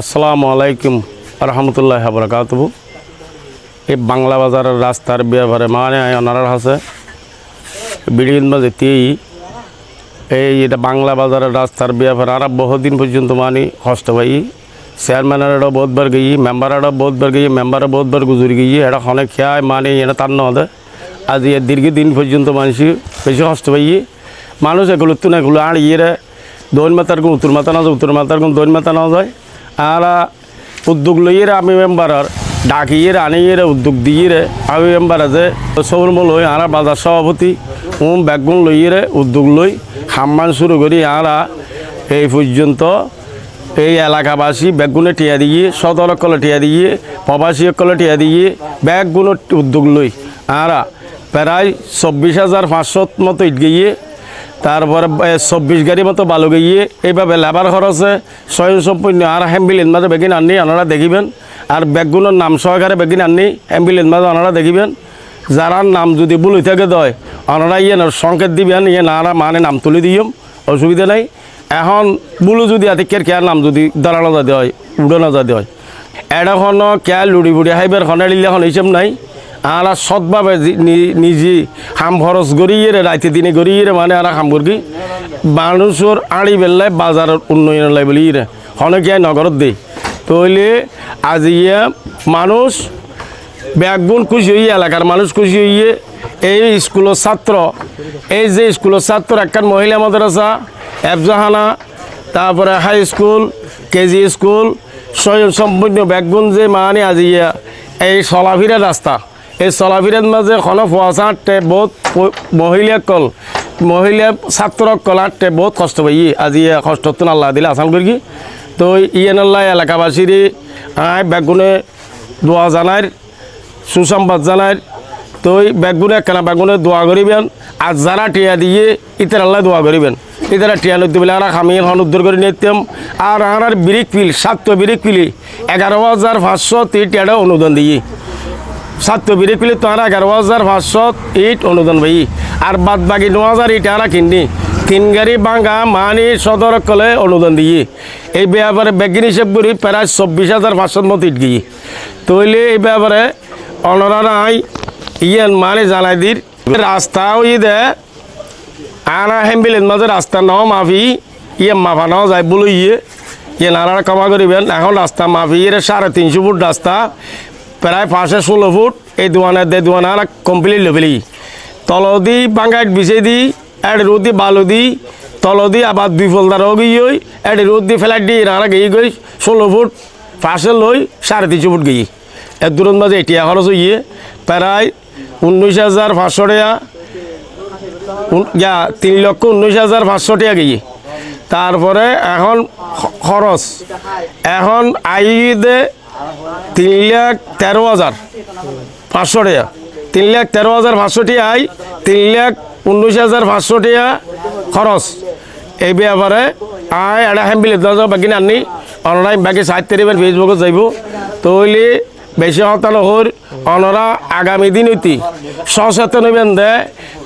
আসসালামু আলাইকুম রহমতুল্লাহ বরকাত এই বাংলা বাজারের রাস্তার ব্যাপারে মানে ওনার আছে বিড়িন যেতেই এই এটা বাংলা বাজারের রাস্তার ব্যাপারে আর বহুদিন পর্যন্ত মানে কষ্ট পাই চেয়ারম্যানেরও বহুতবার গিয়ে মেম্বারেরও বহুতবার গিয়ে মেম্বারও বহুতবার গুজরি গিয়ে, এটা অনেক খেয়ায় মানে এটা তার নদে। আজ এর দীর্ঘদিন পর্যন্ত মানুষ বেশি কষ্ট পাই মানুষ এগুলো তো না, এগুলো আর ইয়ে দৈন মাতার কোন উত্তর মাথা না যায়, উত্তর মাতার কোন দৈন মাথা না যায়। আর উদ্যোগ লইয়ে আমি মেম্বারের ডাকিয়ে আনিয়ে উদ্যোগ দিয়ে আমি মেম্বার আছে সবরম লই আর বাজার সভাপতি, উম ব্যাগুন লইয়ে উদ্যোগ লই হাম্মান শুরু করি আর এই পর্যন্ত এই এলাকাবাসী ব্যাগুনে টিয়া দিয়ে, সদর কলে টিয়া দিয়ে, প্রবাসী কলে টিয়া দিয়ে ব্যাগগুলো উদ্যোগ লই। আর প্রায় চব্বিশ হাজার পাঁচশো মতো ইট গিয়ে তারপরে চব্বিশ গাড়ি মতো বালু গিয়ে এইভাবে লেবার খরচে স্বয়ং সম্পূর্ণ আর অ্যাম্বুলেন্স মাঝে বেগিন আননি ওনারা দেখিবেন। আর ব্যাগগুলোর নাম সহকারে বেগিন আননি অ্যাম্বুলেন্স মাঝে ওনারা দেখিবেন। যারা নাম যদি হয়ে থাকে দয় ওনারা ইয়ে সংকেত দিবেন ইয়ে নারা মানে নাম তুলে দিম অসুবিধা নাই। এখন বুলু যদি আতিকের কেয়ার নাম যদি দাঁড়ানো যাতে হয় উড়ানো যাতে হয়। এটা খন কেয়া লুড়ি বুড়ি হাইবার খনে দিলে এখন হিসেব নাই। আর সৎভাবে নিজে হাম খরচ গড়িয়ে রাইতে দিনে গড়িয়ে মানে আর হাম করি মানুষের আড়ি বেলায় বাজারের উন্নয়ন লাই বলি রে হনকে নগরত দেই তৈলে আজিয়ে মানুষ ব্যাগুন খুশি হইয়ে, এলাকার মানুষ খুশি হইয়ে, এই স্কুলের ছাত্র, এই যে স্কুলের ছাত্র, একখান মহিলা মাদ্রাসা, এফজাহানা, তারপরে হাই স্কুল, কেজি স্কুল স্বয়ং সম্পূর্ণ ব্যাগুন যে মানে আজি এই চলাফিরা রাস্তা। এই চলাফিরার মাঝে খন ফুয়াশা আটটে বহুত প- মহিলা কল মহিলা ছাত্র কল আটটে বহুত কষ্ট পাই আজি কষ্ট তো আল্লাহ দিলে আসান করি তো ইয়েন আল্লাহ এলাকাবাসীর আয় বেগুনে দোয়া জানার সুসংবাদ জানার তো বেগুনে কেনা বেগুনে দোয়া করিবেন আর যারা টিয়া দিয়ে ইতার আল্লাহ দোয়া করিবেন ইতারা টিয়া নদী বলে আর আমি এখন উদ্ধার করে নিতাম আর আর বিরিক পিল, সাতটো বিরিক পিলি এগারো হাজার পাঁচশো তি টিয়াটা অনুদান দিয়ে। সাতটো বিরিক পিলি তো আর এগারো হাজার পাঁচশো ইট অনুদান ভাই আর বাদ বাকি ন হাজার ইট আর কিনি তিন বাঙ্গা, মানি, সদর, কলে অনুদান দিয়ে এই ব্যাপারে বেগিন হিসেব করি প্রায় চব্বিশ হাজার পাঁচশোর মতো ইট গিয়ে। তৈলে এই ব্যাপারে অনরা নাই, ইয়েন মানে জানাই দির। রাস্তা ওই দে আনা হেম্বিলেন মাঝে রাস্তা ন মাফি ইয়ে মাফা ন যায় বলে ইয়ে। ইয়ে নানারা ক্ষমা করিবেন, এখন রাস্তা মাফি ইয়ে সাড়ে তিনশো ফুট রাস্তা। প্রায় পাঁচশো ষোলো ফুট। এই দোয়ানে, দে দোয়ানে কমপ্লিট লেভেলি তলদি বাঙ্গাইট বিছে দি, এড রোদ দি বালু দি, তলদি আবার দুই ফলদার গিয়ে এড রোদ দি ফেলাই দি নানা গিয়ে গই ষোলো ফুট পাশে লই, সাড়ে তিনশো ফুট গিয়ে এর দূরত মাঝে এটিয়া খরচ হইয়ে, প্রায় উনিশ হাজার পাঁচশো টাকা তিন লক্ষ উনিশ হাজার পাঁচশো টাকা গিয়ে তারপরে এখন খরচ। এখন আইদে তিন লাখ তেরো হাজার, পাঁচশো টাকা। তিন লাখ তেরো হাজার পাঁচশো আই তিন লাখ উনিশ হাজার পাঁচশো টাকা খরচ। এই ব্যাপারে আয় এটা হ্যাম্বিলে দশ বাকি আনি অনলাইন বাকি সাহিত্য দেবেন ফেসবুকে যাইব। তৈলি বেশি হতানো হর অনরা আগামী দিন হইতি। সচেতন হইবেন দে,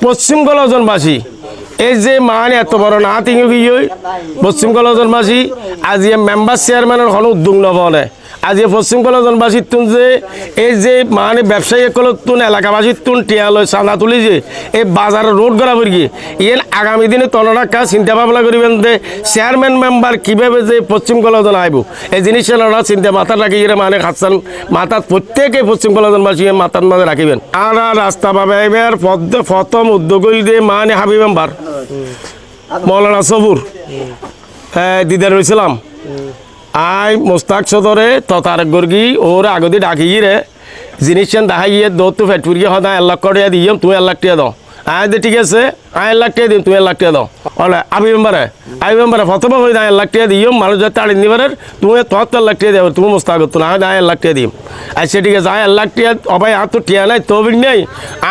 পশ্চিম গলজনবাসী। এই যে মান এত বড় না তিঙি গিয়ে পশ্চিম গলজনবাসী, আজি মেম্বার চেয়ারম্যানের কোনো উদ্যোগ নবনে আজি পশ্চিম কলজনবাসীর তুন যে এই যে মানে ব্যবসায়ী কলত তুন, এলাকাবাসীর তুন টিয়ালয় চাঁদা তুলি যে এই বাজারে রোড করা পড়ি ইয়েন আগামী দিনে তনরা কাজ চিন্তা ভাবনা করিবেন যে, চেয়ারম্যান মেম্বার কীভাবে যে পশ্চিম কলজন আইব। এই জিনিসটা ওরা চিন্তা মাথার রাখি মানে খাচ্ছেন, মাথার প্রত্যেকে পশ্চিম কলজনবাসী মাথার মাঝে রাখিবেন। আর রাস্তা পাবে এবার প্রথম উদ্যোগ দিয়ে মানে হাবি মেম্বার। মৌলানা সবুর। দিদার রয়েছিলাম আই মোস্তাক সদরে ততার গর্গি ওর আগদি ডাকি রে। জিনিস দাহাই দৌড় তো ফেট ফুরিয়ে হদা দিয়ে দিম তুমি এক লাখ টিয়া দাও। আয় ঠিক আছে। আয় লাখ টিয়া দিম তুমি লাখ টিয়া দাও। অলে আবি মেম্বারে আবি মেম্বারে প্রথমে হয়ে এক লাখ টিয়া দিম মানুষ যাতে তাড়ি নিবারে তুমি তোমার তো এক লাখ টিয়া দেবো তুমি মোস্তাক করতো না আয় এক লাখ টিয়া দিম। আচ্ছা ঠিক আছে আয় লাখ টিয়া অবাই আর তো টিয়া নাই তো নেই।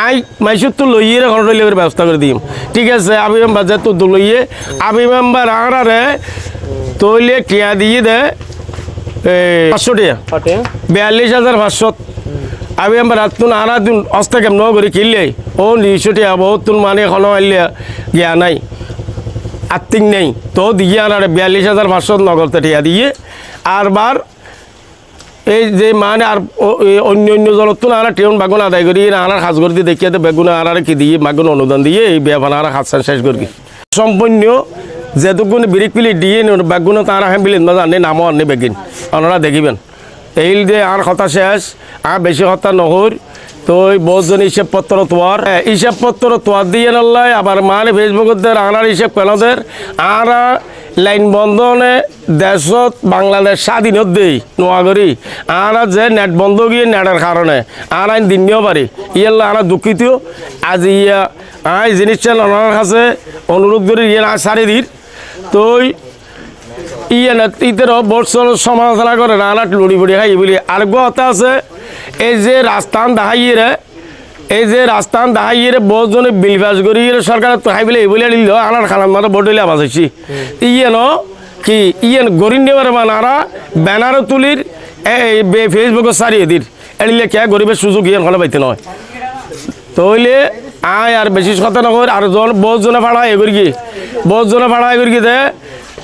আই মাইসুর তো লইয়ে রে ঘণ্টা লইয়ে ব্যবস্থা করে দিম। ঠিক আছে আবি মেম্বার যে তো লইয়ে আবি মেম্বার আড়ারে তৈলে টিয়া দিয়ে দে পাঁচশো টিয়া। বিয়াল্লিশ হাজার পাঁচশো রাতুন আনা দিন অস্তা কেমন করে কিনলে ও টিয়া বহুত মানে এখনও আইলে গিয়া নাই। আত্মিক নেই। তো দিয়ে আনারে বিয়াল্লিশ হাজার পাঁচশো নগদে টিয়া দিয়ে আর বার এই যে মানে আর অন্য অন্য জলত আনা টেউন বাগুন আদায় করি আনার সাজ করে দিয়ে দেখিয়ে বেগুন আনার কি দিয়ে বাগুন অনুদান দিয়ে এই বিয়া বানা আর হাত শেষ করি সম্পূর্ণ যেটুকুন বিরিক পিলি দিয়ে বেগুন তারা হ্যাঁ বিলিন জানে নামও আনে বেগিন। আপনারা দেখিবেন। এই যে আর কথা শেষ আর বেশি কথা নহর। তো বহুজন হিসেব পত্র তোয়ার। হ্যাঁ, হিসেব পত্র তোয়ার দিয়ে নল্লাই আবার মানে ফেসবুকত আনার হিসেব কেনদের আর লাইন বন্ধনে দেশত বাংলাদেশ স্বাধীনত দেই নোয়া করি আর যে নেট বন্ধ গিয়ে নেটের কারণে। আর আইন দিনও পারি। ইয়াল্লা আর দুঃখিত আজ ইয়া আই জিনিসটা ওনার কাছে অনুরোধ করি ইয়ে না সারি দির। তো ইয়ে না, ইতের বছর সমালোচনা করে না না লুড়ি বুড়ি খাই বলি। আর কথা আছে, এই যে রাস্তান দেখাইয়ে এই যে রাস্তান দেখাইয়ে রে বহুজনে বিল পাস করি সরকার খাই বলে, এই বলে দিল আনার খানার মতো বোর্ড হইলে আবাস হয়েছি ইয়ে ন, কি ইয়ে গরিব নেবার মানারা ব্যানার তুলির ফেসবুকে সারিয়ে দির। এড়িলে কে গরিবের সুযোগ ইয়ে হলে পাইতে নয়। তইলে আয় আর বেশি কথা নকর, আর জন বহুত জনে ভাড়া এ করি কি বহুত ভাড়া এ করি কি দে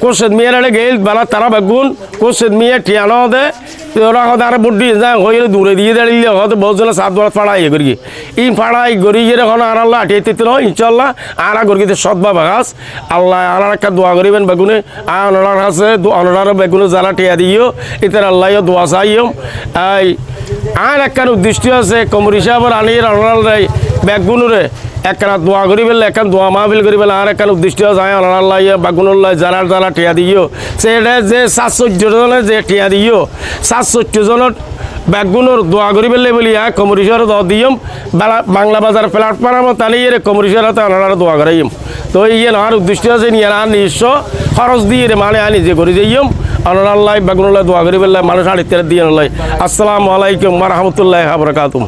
কোসেদ মিয়ার গেল বালা তারা বেগুন কোসেদ মিয়া ঠিয়ানো দে ওরা হতে আর বুদ্ধি যায় হয়ে দূরে দিয়ে দাঁড়িয়ে হতে বহুত জনে সাত বড় এ করি। কি ই ফাড়া ই গড়ি গিয়ে এখন আর আল্লাহ আঠিয়ে তিতে নয় ইনশাল্লাহ আর গড়ি গিয়ে সৎ বা বাগাস আল্লাহ আর একটা দোয়া করিবেন বেগুনে আর অনার কাছে অনার বেগুনে যারা টিয়া দিও, ইতার আল্লাহ দোয়া চাইও। আর একখান উদ্দিষ্ট আছে, কমর হিসাবর আনির অনারাই ব্যাগগুনুরে একখানা দোয়া করি পেলে একখান দোয়া মাহফিল করি পেলে আর একখান উদ্দিষ্ট যায় অনারাল্লাহ বাগুনুল্লাহ যারা যারা টিয়া দিও। সেটা যে সাতচল্য জনে যে টিয়া দিও সাতচল্য জনের ব্যাগগুনোর দোয়া করি পেলে বলি হ্যাঁ কমর হিসাবে দোয়া দিয়ম, বেলা বাজার প্ল্যাটফর্ম তানি ইয়ে কমর হিসাবে অনারা দোয়া করাইম। তো ইয়ে আর উদ্দিষ্ট আছে, নিয়ে আর নিজস্ব খরচ দিয়ে রে মানে আনি যে করে যাইম আল্লাহ বাগুনুল্লাহ দোয়া করি পেলে মানুষ আড়িতে দিয়ে আসসালামু আলাইকুম রহমতুল্লাহ বরকাতুম